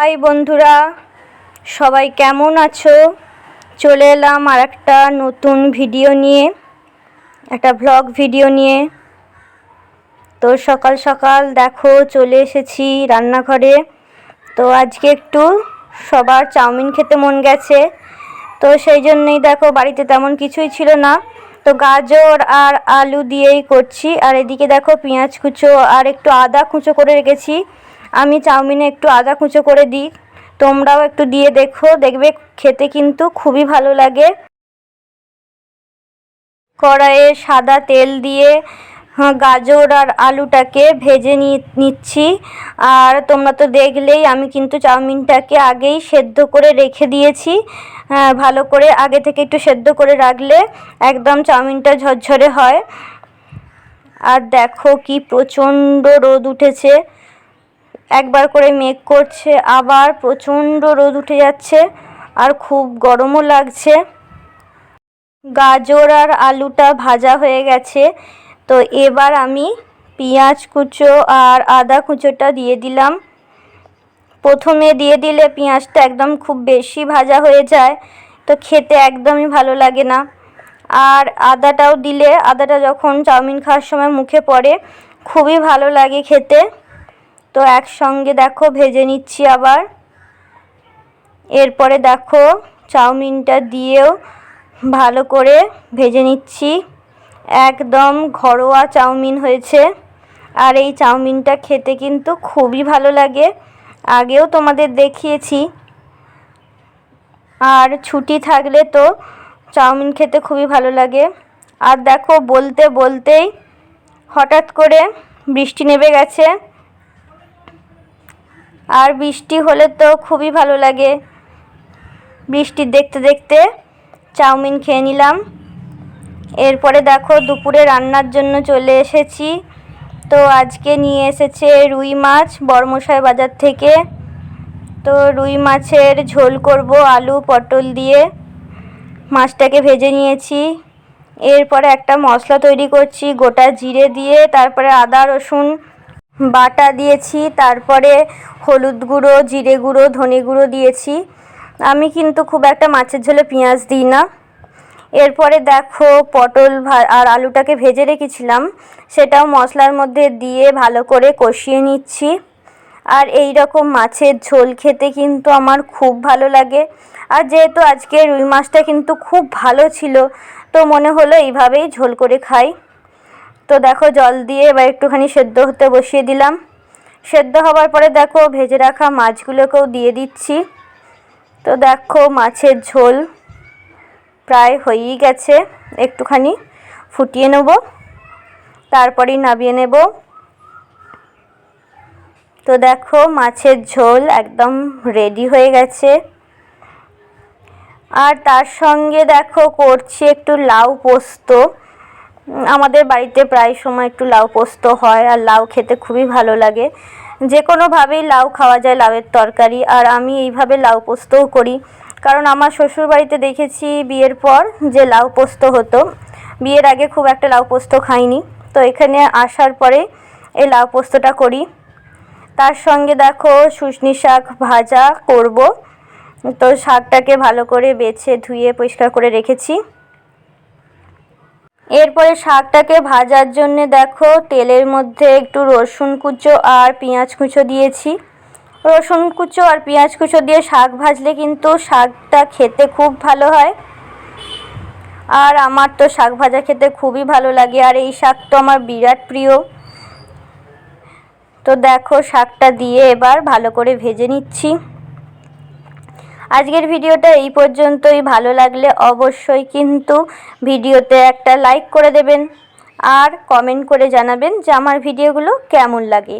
High বন্ধুরা, সবাই কেমন আছো? চলে এলাম আর একটা নতুন ভিডিও নিয়ে, একটা ভ্লগ ভিডিও নিয়ে। তো সকাল সকাল দেখো, চলে এসেছি রান্নাঘরে। তো আজকে একটু সবার চাউমিন খেতে মন গেছে। তো সেই জন্যই দেখো, বাড়িতে তেমন কিছুই ছিল না। তো গাজর আর আলু দিয়েই করছি। আর এদিকে দেখো, পেঁয়াজ কুচো আর একটু আদা কুচো করে রেখেছি। আমি চাউমিনে একটু আদা কুচো করে দিই। তোমরাও একটু দিয়ে দেখো দেখবে খেতে কিন্তু খুবই ভালো লাগে। কড়াইয়ে সাদা তেল দিয়ে হ্যাঁ, গাজর আর আলুটাকে ভেজে নিচ্ছি। আর তোমরা তো দেখলেই আমি কিন্তু চাউমিনটাকে আগেই সেদ্ধ করে রেখে দিয়েছি। হ্যাঁ, ভালো করে আগে থেকে একটু সেদ্ধ করে রাখলে একদম চাউমিনটা ঝরঝরে হয়। আর দেখো কি প্রচণ্ড রোদ উঠেছে। একবার করে মেঘ করছে, আবার প্রচণ্ড রোদ উঠে যাচ্ছে আর খুব গরমও লাগছে। গাজর আর আলুটা ভাজা হয়ে গেছে। তো এবার আমি পেঁয়াজ কুচো আর আদা কুচোটা দিয়ে দিলাম। প্রথমে দিয়ে দিলে পেঁয়াজটা একদম খুব বেশি ভাজা হয়ে যায়, তো খেতে একদমই ভালো লাগে না। আর আদাটাও দিলে, আদাটা যখন চাউমিন খাওয়ার সময় মুখে পড়ে, খুবই ভালো লাগে খেতে। তো একসঙ্গে দেখো, ভেজে নিচ্ছি আবার। এরপরে দেখো, চাউমিনটা দিয়েও ভালো করে ভেজে নিচ্ছি। একদম ঘরোয়া চাউমিন হয়েছে। আর এই চাউমিনটা খেতে কিন্তু খুবই ভালো লাগে। আগেও তোমাদের দেখিয়েছি। আর ছুটি থাকলে তো চাউমিন খেতে খুবই ভালো লাগে। আর দেখো, বলতে বলতেই হঠাৎ করে বৃষ্টি নেমে গেছে। আর বৃষ্টি হলে তো খুবই ভালো লাগে। বৃষ্টি দেখতে দেখতে চাউমিন খেয়ে নিলাম। এরপরে দেখো দুপুরে রান্নার জন্য চলে এসেছি। তো আজকে নিয়ে এসেছে রুই মাছ বর্মশাই বাজার থেকে। তো রুই মাছের ঝোল করব আলু, পটল দিয়ে। মাছটাকে ভেজে নিয়েছি। এরপরে একটা মশলা তৈরি করছি, গোটা জিরে দিয়ে, তারপরে আদা, রসুন বাটা দিয়েছি, তারপরে হলুদ গুঁড়ো, জিরে গুঁড়ো, ধনে গুঁড়ো দিয়েছি। আমি কিন্তু খুব একটা মাছের ঝোলে পেঁয়াজ দিই না। এরপরে দেখো পটল আর আলুটাকে ভেজে রেখেছিলাম। সেটাও মশলার মধ্যে দিয়ে ভালো করে কষিয়ে নিচ্ছি। আর এই রকম মাছের ঝোল খেতে কিন্তু আমার খুব ভালো লাগে। আর যেহেতু আজকে রুই মাছটা কিন্তু খুব ভালো ছিল, তো মনে হলো এইভাবেই ঝোল করে খাই। তো দেখো জল দিয়ে এবার একটুখানি সেদ্ধ হতে বসিয়ে দিলাম। সেদ্ধ হওয়ার পরে দেখো ভেজে রাখা মাছগুলোকেও দিয়ে দিচ্ছি। তো দেখো মাছের ঝোল প্রায় হয়েই গেছে। একটুখানি ফুটিয়ে নেব, তারপরেই নামিয়ে নেব। তো দেখো মাছের ঝোল একদম রেডি হয়ে গেছে। আর তার সঙ্গে দেখো করছি একটু লাউ পোস্ত। আমাদের বাড়িতে প্রায় সময় একটু লাউ পোস্ত হয় আর লাউ খেতে খুবই ভালো লাগে। যে কোনোভাবেই লাউ খাওয়া যায় লাউয়ের তরকারি, আর আমি এইভাবে লাউ পোস্তও করি। কারণ আমার শ্বশুর বাড়িতে দেখেছি বিয়ের পর যে লাউ পোস্ত হতো, বিয়ের আগে খুব একটা লাউ পোস্ত খাইনি। তো এখানে আসার পরে এই লাউ পোস্তটা করি। তার সঙ্গে দেখো শুশনি শাক ভাজা করব। তো শাকটাকে ভালো করে বেছে ধুয়ে পরিষ্কার করে রেখেছি। এরপরে শাকটাকে ভাজার জন্যে দেখো তেলের মধ্যে একটু রসুন কুচো আর পেঁয়াজ কুচো দিয়েছি। রসুন কুচো আর পেঁয়াজ কুচো দিয়ে শাক ভাজলে কিন্তু শাকটা খেতে খুব ভালো হয়। আর আমার তো শাক ভাজা খেতে খুবই ভালো লাগে আর এই শাক তো আমার বিরাট প্রিয়। তো দেখো শাকটা দিয়ে এবার ভালো করে ভেজে নিচ্ছি। আজকের ভিডিওটা এই পর্যন্তই। ভালো লাগলে অবশ্যই কিন্তু ভিডিওতে একটা লাইক করে দেবেন আর কমেন্ট করে জানাবেন যে আমার ভিডিওগুলো কেমন লাগে।